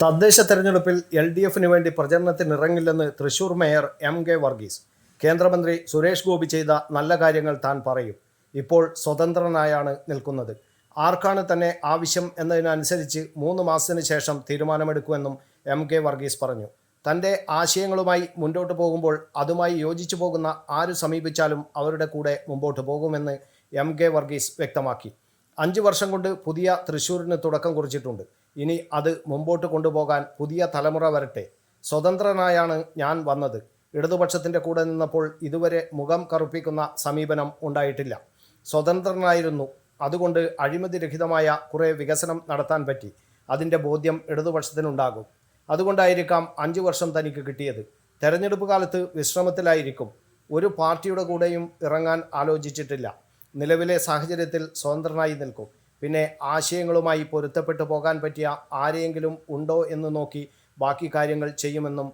തദ്ദേശ തെരഞ്ഞെടുപ്പിൽ L D എഫിന് വേണ്ടി പ്രചരണത്തിനിറങ്ങില്ലെന്ന് Thrissur mayor M K Varghese. കേന്ദ്രമന്ത്രി സുരേഷ് ഗോപി ചെയ്ത നല്ല കാര്യങ്ങൾ താൻ പറയും. ഇപ്പോൾ സ്വതന്ത്രനായാണ് നിൽക്കുന്നത്. ആർക്കാണ് തന്നെ ആവശ്യം എന്നതിനനുസരിച്ച് മൂന്ന് മാസത്തിന് ശേഷം തീരുമാനമെടുക്കുമെന്നും എം കെ വർഗീസ് പറഞ്ഞു. തന്റെ ആശയങ്ങളുമായി മുന്നോട്ട് പോകുമ്പോൾ അതുമായി യോജിച്ചു പോകുന്ന ആര് സമീപിച്ചാലും അവരുടെ കൂടെ മുമ്പോട്ട് പോകുമെന്ന് എം കെ വർഗീസ് വ്യക്തമാക്കി. അഞ്ച് വർഷം കൊണ്ട് പുതിയ തൃശ്ശൂരിന് തുടക്കം കുറിച്ചിട്ടുണ്ട്. ഇനി അത് മുമ്പോട്ട് കൊണ്ടുപോകാൻ പുതിയ തലമുറ വരട്ടെ. സ്വതന്ത്രനായാണ് ഞാൻ വന്നത്. ഇടതുപക്ഷത്തിന്റെ കൂടെ നിന്നപ്പോൾ ഇതുവരെ മുഖം കറുപ്പിക്കുന്ന സമീപനം ഉണ്ടായിട്ടില്ല. സ്വതന്ത്രനായിരുന്നു. അതുകൊണ്ട് അഴിമതി രഹിതമായ കുറേ വികസനം നടത്താൻ പറ്റി. അതിന്റെ ബോധ്യം ഇടതുപക്ഷത്തിനുണ്ടാകും. അതുകൊണ്ടായിരിക്കാം അഞ്ച് വർഷം തനിക്ക് കിട്ടിയത്. തെരഞ്ഞെടുപ്പ് കാലത്ത് വിശ്രമത്തിലായിരിക്കും. ഒരു പാർട്ടിയുടെ കൂടെയും ഇറങ്ങാൻ ആലോചിച്ചിട്ടില്ല. നിലവിലെ സാഹചര്യത്തിൽ സ്വതന്ത്രനായി നിൽക്കും. പിന്നെ ആശയങ്ങളുമായി പൊരുത്തപ്പെട്ടു പോകാൻ പറ്റിയ ആരെയെങ്കിലും ഉണ്ടോ എന്ന് നോക്കി ബാക്കി കാര്യങ്ങൾ ചെയ്യുമെന്നും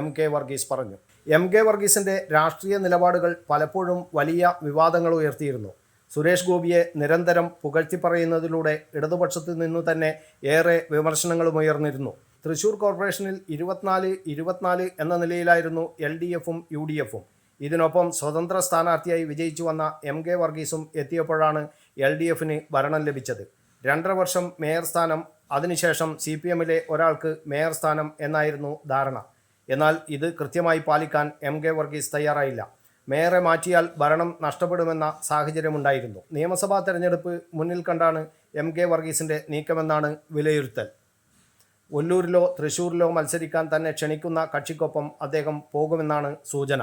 എം കെ വർഗീസ് പറഞ്ഞു. എം കെ വർഗീസിന്റെ രാഷ്ട്രീയ നിലപാടുകൾ പലപ്പോഴും വലിയ വിവാദങ്ങൾ ഉയർത്തിയിരുന്നു. സുരേഷ് ഗോപിയെ നിരന്തരം പുകഴ്ത്തി പറയുന്നതിലൂടെ ഇടതുപക്ഷത്തു നിന്നു തന്നെ ഏറെ വിമർശനങ്ങളും ഉയർന്നിരുന്നു. തൃശൂർ കോർപ്പറേഷനിൽ ഇരുപത്തിനാല് ഇരുപത്തിനാല് എന്ന നിലയിലായിരുന്നു എൽ ഡി എഫും യു ഡി എഫും. ഇതിനൊപ്പം സ്വതന്ത്ര സ്ഥാനാർത്ഥിയായി വിജയിച്ചു വന്ന എം കെ വർഗീസും എത്തിയപ്പോഴാണ് എൽ ഡി എഫിന് ഭരണം ലഭിച്ചത്. രണ്ടര വർഷം മേയർ സ്ഥാനം അതിനുശേഷം സി പി എമ്മിലെ ഒരാൾക്ക് മേയർ സ്ഥാനം എന്നായിരുന്നു ധാരണ. എന്നാൽ ഇത് കൃത്യമായി പാലിക്കാൻ എം കെ വർഗീസ് തയ്യാറായില്ല. മേയറെ മാറ്റിയാൽ ഭരണം നഷ്ടപ്പെടുമെന്ന സാഹചര്യമുണ്ടായിരുന്നു. നിയമസഭാ തെരഞ്ഞെടുപ്പ് മുന്നിൽ കണ്ടാണ് എം കെ വർഗീസിന്റെ നീക്കമെന്നാണ് വിലയിരുത്തൽ. ഒല്ലൂരിലോ തൃശൂരിലോ മത്സരിക്കാൻ തന്നെ ക്ഷണിക്കുന്ന കക്ഷിക്കൊപ്പം അദ്ദേഹം പോകുമെന്നാണ് സൂചന.